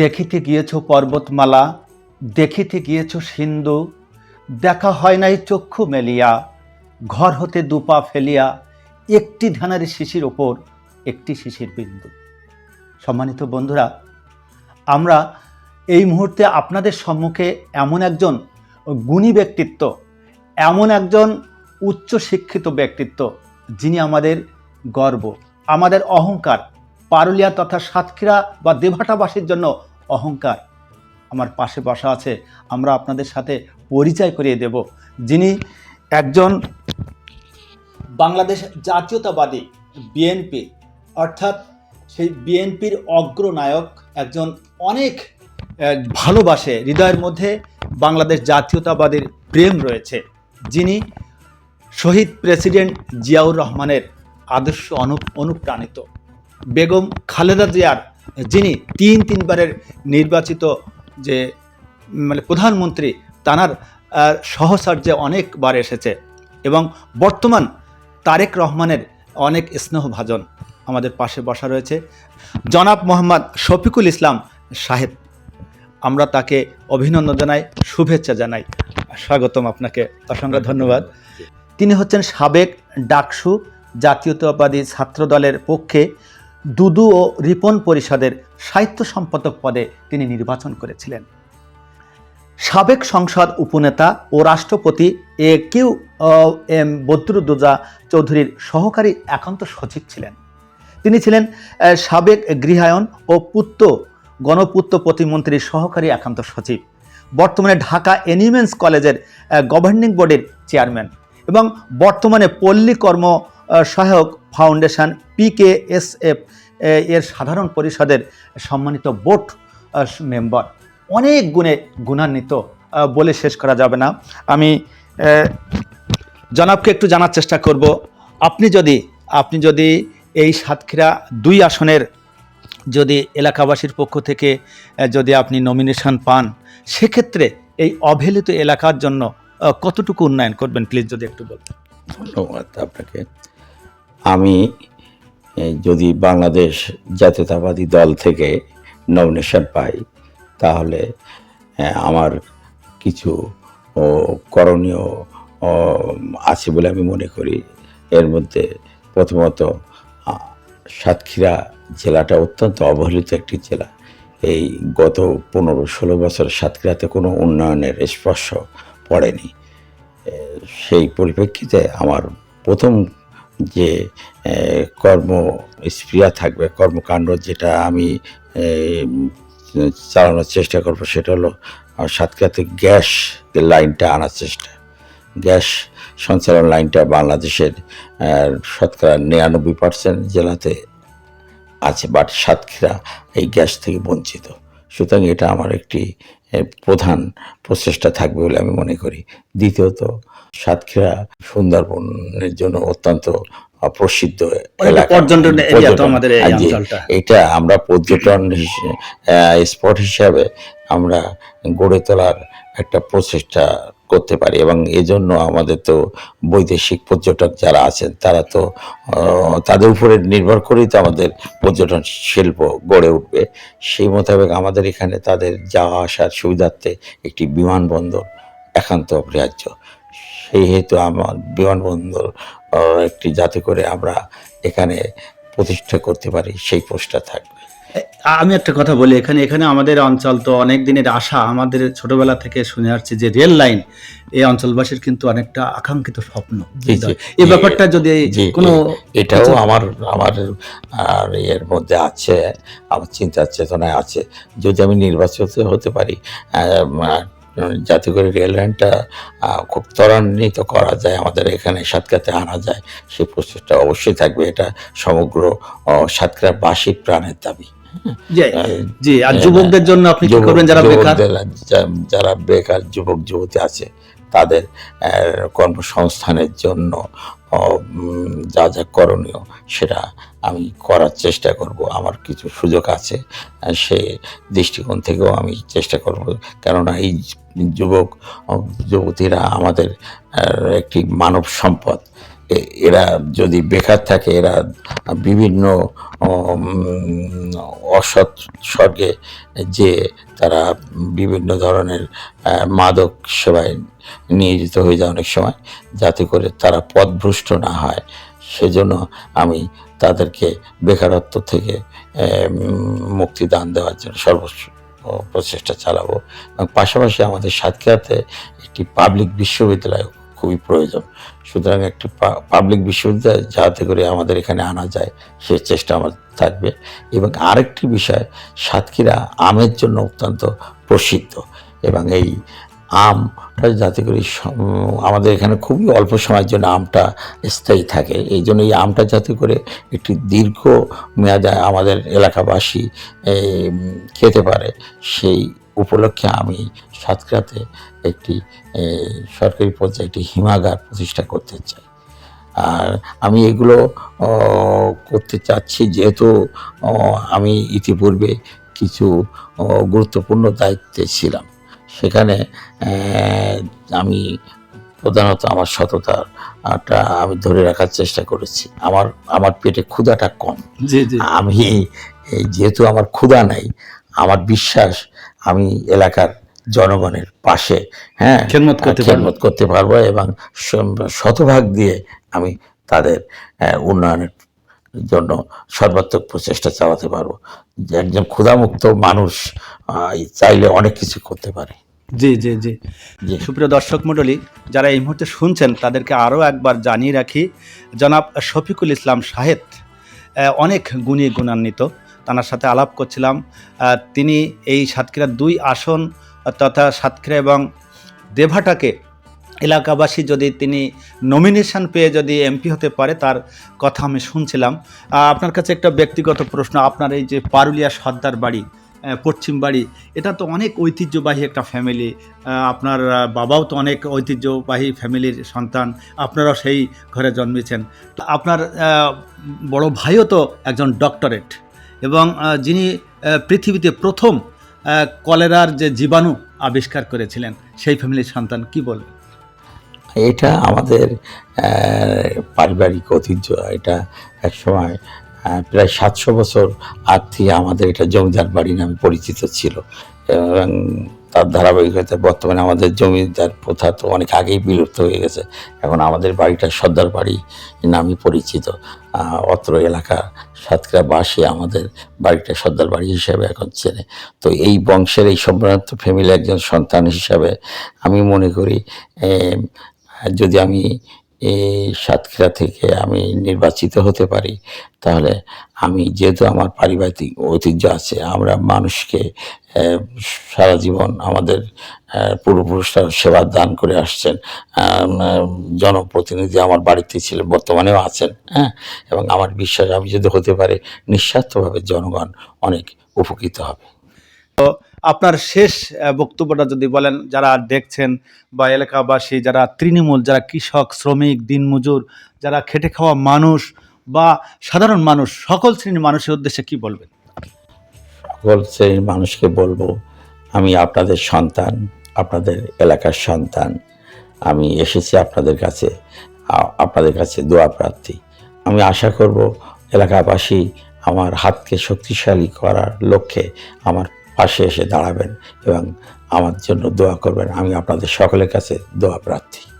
দেখিতে গিয়েছ পর্বতমালা, দেখিতে গিয়েছ সিন্ধু, দেখা হয় নাই চক্ষু মেলিয়া, ঘর হতে দুপা ফেলিয়া, একটি ধানের শিশির ওপর একটি শিশির বিন্দু। সম্মানিত বন্ধুরা, আমরা এই মুহূর্তে আপনাদের সম্মুখে এমন একজন গুণী ব্যক্তিত্ব, এমন একজন উচ্চ শিক্ষিত ব্যক্তিত্ব, যিনি আমাদের গর্ব, আমাদের অহংকার, পারুলিয়া তথা সাতক্ষীরা বা দেভাটাবাসীর জন্য অহংকার। আমার পাশে বসা আছে, আমরা আপনাদের সাথে পরিচয় করিয়ে দেব। যিনি একজন বাংলাদেশ জাতীয়তাবাদী বিএনপি অর্থাৎ সেই বিএনপির অগ্রনায়ক, একজন অনেক ভালোবাসে, হৃদয়ের মধ্যে বাংলাদেশ জাতীয়তাবাদীর প্রেম রয়েছে। যিনি শহীদ প্রেসিডেন্ট জিয়াউর রহমানের আদর্শ অনু, অনুপ্রাণিত। বেগম খালেদা জিয়ার যিনি তিন তিনবারের নির্বাচিত যে মানে প্রধানমন্ত্রী তানার আহ, সহচর্যে অনেকবার এসেছে এবং বর্তমান তারেক রহমানের অনেক স্নেহভাজন আমাদের পাশে বসা রয়েছে। জনাব মোহাম্মদ শফিকুল ইসলাম সাহেব আমরা তাকে অভিনন্দন জানাই শুভেচ্ছা জানাই। স্বাগতম আপনাকে অসংখ্য ধন্যবাদ। তিনি হচ্ছেন সাবেক ডাকসু জাতীয়তাবাদী ছাত্র দলের পক্ষে দুদু ও রিপন পরিষদের সাহিত্য সম্পাদক পদে তিনি নির্বাচন করেছিলেন। সাবেক সংসদ উপনেতা ও রাষ্ট্রপতি এ কিউ এম বদরুদ্দোজা চৌধুরীর সহকারী একান্ত সচিব ছিলেন। তিনি ছিলেন সাবেক গৃহায়ন ও পূর্ত গণপূর্ত প্রতিমন্ত্রীর সহকারী একান্ত সচিব। বর্তমানে ঢাকা এনিমেন্স কলেজের গভর্নিং বডির চেয়ারম্যান এবং বর্তমানে পল্লী কর্ম সহায়ক ফাউন্ডেশন পিকেএসএফ এর সাধারণ পরিষদের সম্মানিত বোর্ড মেম্বার। অনেক গুণে গুণান্বিত বলে শেষ করা যাবে না। আমি জনাবকে একটু জানার চেষ্টা করব। আপনি যদি আপনি যদি এই সাতক্ষীরা দুই আসনের যদি এলাকাবাসীর পক্ষ থেকে যদি আপনি নমিনেশন পান, সেক্ষেত্রে এই অবহেলিত এলাকার জন্য কতটুকু উন্নয়ন করবেন? প্লিজ যদি একটু বলতেন। ধন্যবাদ আপনাকে। আমি যদি বাংলাদেশ জাতীয়তাবাদী দল থেকে নমিনেশন পাই, তাহলে আমার কিছু করণীয় আছে বলে আমি মনে করি। এর মধ্যে প্রথমত সাতক্ষীরা জেলাটা অত্যন্ত অবহেলিত একটি জেলা। এই গত পনেরো ষোলো বছর সাতক্ষীরাতে কোনো উন্নয়নের স্পর্শ পড়েনি। সেই পরিপ্রেক্ষিতে আমার প্রথম যে কর্ম স্প্রিয়া থাকবে, কর্মকাণ্ড যেটা আমি চালানোর চেষ্টা করব, সেটা হলো সাতক্ষীরাতে গ্যাস লাইনটা আনার চেষ্টা। গ্যাস সঞ্চালন লাইনটা বাংলাদেশের শতকরা নিরানব্বই পার্সেন্ট জেলাতে আছে, বাট সাতক্ষীরা এই গ্যাস থেকে বঞ্চিত। সুতরাং এটা আমার একটি প্রধান প্রচেষ্টা থাকবে বলে আমি মনে করি। দ্বিতীয়ত সাতক্ষীরা সুন্দরবনের জন্য অত্যন্ত প্রসিদ্ধ পর্যটন এটা আমরা পর্যটন স্পট হিসাবে আমরা গড়ে তোলার একটা প্রচেষ্টা করতে পারি এবং এজন্য আমাদের তো বৈদেশিক পর্যটক যারা আছেন, তারা তো তাদের উপরে নির্ভর করেই তো আমাদের পর্যটন শিল্প গড়ে উঠবে। সেই মোতাবেক আমাদের এখানে তাদের যাওয়া আসার সুবিধার্থে একটি বিমানবন্দর একান্ত অপরিহার্য। সেই হেতু আমার বিমানবন্দর একটি যাতে করে আমরা এখানে প্রতিষ্ঠা করতে পারি, সেই পোস্টটা থাকবে। আমি একটা কথা বলি এখানে এখানে আমাদের অঞ্চল তো অনেক দিনের আশা। আমাদের ছোটবেলা থেকে শুনে আসছি যে রেল লাইন এই অঞ্চলবাসীর কিন্তু অনেকটা আকাঙ্ক্ষিত স্বপ্ন। এই ব্যাপারটা যদি কোনো এটাও আচ্ছা। আমার আমার আর এর মধ্যে আছে আমার চিন্তা চেতনায় আছে। যদি আমি নির্বাচিত হতে পারি যাতে করে রেল লাইনটা খুব ত্বরান্বিত করা যায় আমাদের এখানে সাতক্ষীরাতে আনা যায় সেই প্রচেষ্টা অবশ্যই থাকবে। এটা সমগ্র আহ, সাতক্ষীরাবাসীর প্রাণের দাবি। জি আর যুবকদের জন্য আপনি কি করবেন যারা বেকার? যারা বেকার যুবক যুবতী আছে তাদের কর্মসংস্থানের জন্য যা যা করণীয় সেটা আমি করার চেষ্টা করব। আমার কিছু সুযোগ আছে সে দৃষ্টিকোণ থেকেও আমি চেষ্টা করব। কেননা এই যুবক যুবতীরা আমাদের একটি মানব সম্পদ। এরা যদি বেকার থাকে, এরা বিভিন্ন অসৎ স্বর্গে যে তারা বিভিন্ন ধরনের মাদক সেবায় নিয়োজিত হয়ে যায় অনেক সময়, যাতে করে তারা পথভ্রষ্ট না হয়। সেজন্য আমি তাদেরকে বেকারত্ব থেকে মুক্তি দান দেওয়ার জন্য সর্বোচ্চ প্রচেষ্টা চালাবো। এবং পাশাপাশি আমাদের সাতক্ষীরাতে একটি পাবলিক বিশ্ববিদ্যালয় খুবই প্রয়োজন। সুতরাং একটি পাবলিক বিশ্ববিদ্যালয় যাতে করে আমাদের এখানে আনা যায়, সে চেষ্টা আমার থাকবে। এবং আরেকটি বিষয়, সাতক্ষীরা আমের জন্য অত্যন্ত প্রসিদ্ধ। এবং এই আমটা যাতে করে আমাদের এখানে খুবই অল্প সময়ের জন্য আমটা স্থায়ী থাকে। এই জন্য এই আমটা যাতে করে একটি দীর্ঘ মেয়াদে আমাদের এলাকাবাসী খেতে পারে, সেই উপলক্ষে আমি সাতক্ষীরাতে একটি সরকারি পর্যায়ে একটি হিমাগার প্রতিষ্ঠা করতে চাই। আর আমি এগুলো করতে চাচ্ছি যেহেতু আমি ইতিপূর্বে কিছু গুরুত্বপূর্ণ দায়িত্বে ছিলাম। সেখানে আমি প্রধানত আমার সততাটা আমি ধরে রাখার চেষ্টা করেছি। আমার আমার পেটে ক্ষুধাটা কম। আমি যেহেতু আমার ক্ষুধা নাই আমার বিশ্বাস আমি এলাকার জনগণের পাশে হ্যাঁ খেদমত করতে পারব। খেদমত করতে পারব এবং শতভাগ দিয়ে আমি তাদের উন্নয়নের জন্য সর্বাত্মক প্রচেষ্টা চালাতে পারব। একজন ক্ষুধামুক্ত মানুষ চাইলে অনেক কিছু করতে পারে। জি জি জি। জি। সুপ্রিয় দর্শক মণ্ডলী যারা এই মুহূর্তে শুনছেন তাদেরকে আরও একবার জানিয়ে রাখি জনাব শফিকুল ইসলাম সাহেব অনেক গুণী গুণান্বিত। তার সাথে আলাপ করছিলাম। তিনি এই সাতক্ষীরার দুই আসন তথা সাতক্ষীরা এবং দেভাটাকে এলাকাবাসী যদি তিনি নমিনেশন পেয়ে যদি এমপি হতে পারে, তার কথা আমি শুনছিলাম। আপনার কাছে একটা ব্যক্তিগত প্রশ্ন, আপনার এই যে পারুলিয়া সর্দার বাড়ি পশ্চিম বাড়ি, এটা তো অনেক ঐতিহ্যবাহী একটা ফ্যামিলি আপনার বাবাও তো অনেক ঐতিহ্যবাহী ফ্যামিলির সন্তান, আপনারাও সেই ঘরে জন্মেছেন। আপনার বড় ভাইও তো একজন ডক্টরেট এবং যিনি পৃথিবীতে প্রথম কলেরার যে জীবাণু আবিষ্কার করেছিলেন, সেই ফ্যামিলির সন্তান কি বলবে এটা আমাদের পারিবারিক ঐতিহ্য। এটা একসময় প্রায় সাতশো বছর আগ থেকে আমাদের এটা জমিদার বাড়ি নামে পরিচিত ছিল। এবং তার ধারাবাহিকতায় বর্তমানে আমাদের জমিদার প্রথা তো অনেক আগেই বিলুপ্ত হয়ে গেছে। এখন আমাদের বাড়িটা সর্দার বাড়ি নামে পরিচিত। অত্র এলাকা সাতক্ষীরাবাসী আমাদের বাড়িটা সর্দার বাড়ি হিসেবে এখন চেনে। তো এই বংশের এই সম্ভ্রান্ত ফ্যামিলি একজন সন্তান হিসাবে আমি মনে করি যদি আমি এই সাতক্ষীরা থেকে আমি নির্বাচিত হতে পারি। তাহলে আমি যেহেতু আমার পারিবারিক ঐতিহ্য আছে, আমরা মানুষকে সারা জীবন আমাদের পূর্বপুরুষরা সেবা দান করে আসছেন। জনপ্রতিনিধি আমার বাড়িতে ছিলেন, বর্তমানেও আছেন হ্যাঁ? এবং আমার বিশ্বাস, আমি যদি হতে পারি, নিঃস্বার্থভাবে জনগণ অনেক উপকৃত হবে। আপনার শেষ বক্তব্যটা যদি বলেন, যারা দেখছেন বা এলাকাবাসী, যারা তৃণমূল, যারা কৃষক, শ্রমিক, দিনমজুর, যারা খেটে খাওয়া মানুষ বা সাধারণ মানুষ, সকল শ্রেণির মানুষের উদ্দেশ্যে কি বলবেন? সকল শ্রেণির মানুষকে বলব, আমি আপনাদের সন্তান, আপনাদের এলাকার সন্তান। আমি এসেছি আপনাদের কাছে আপনাদের কাছে দোয়া প্রার্থী। আমি আশা করব, এলাকাবাসী আমার হাতকে শক্তিশালী করার লক্ষ্যে আমার পাশে এসে দাঁড়াবেন এবং আমার জন্য দোয়া করবেন। আমি আপনাদের সকলের কাছে দোয়া প্রার্থী।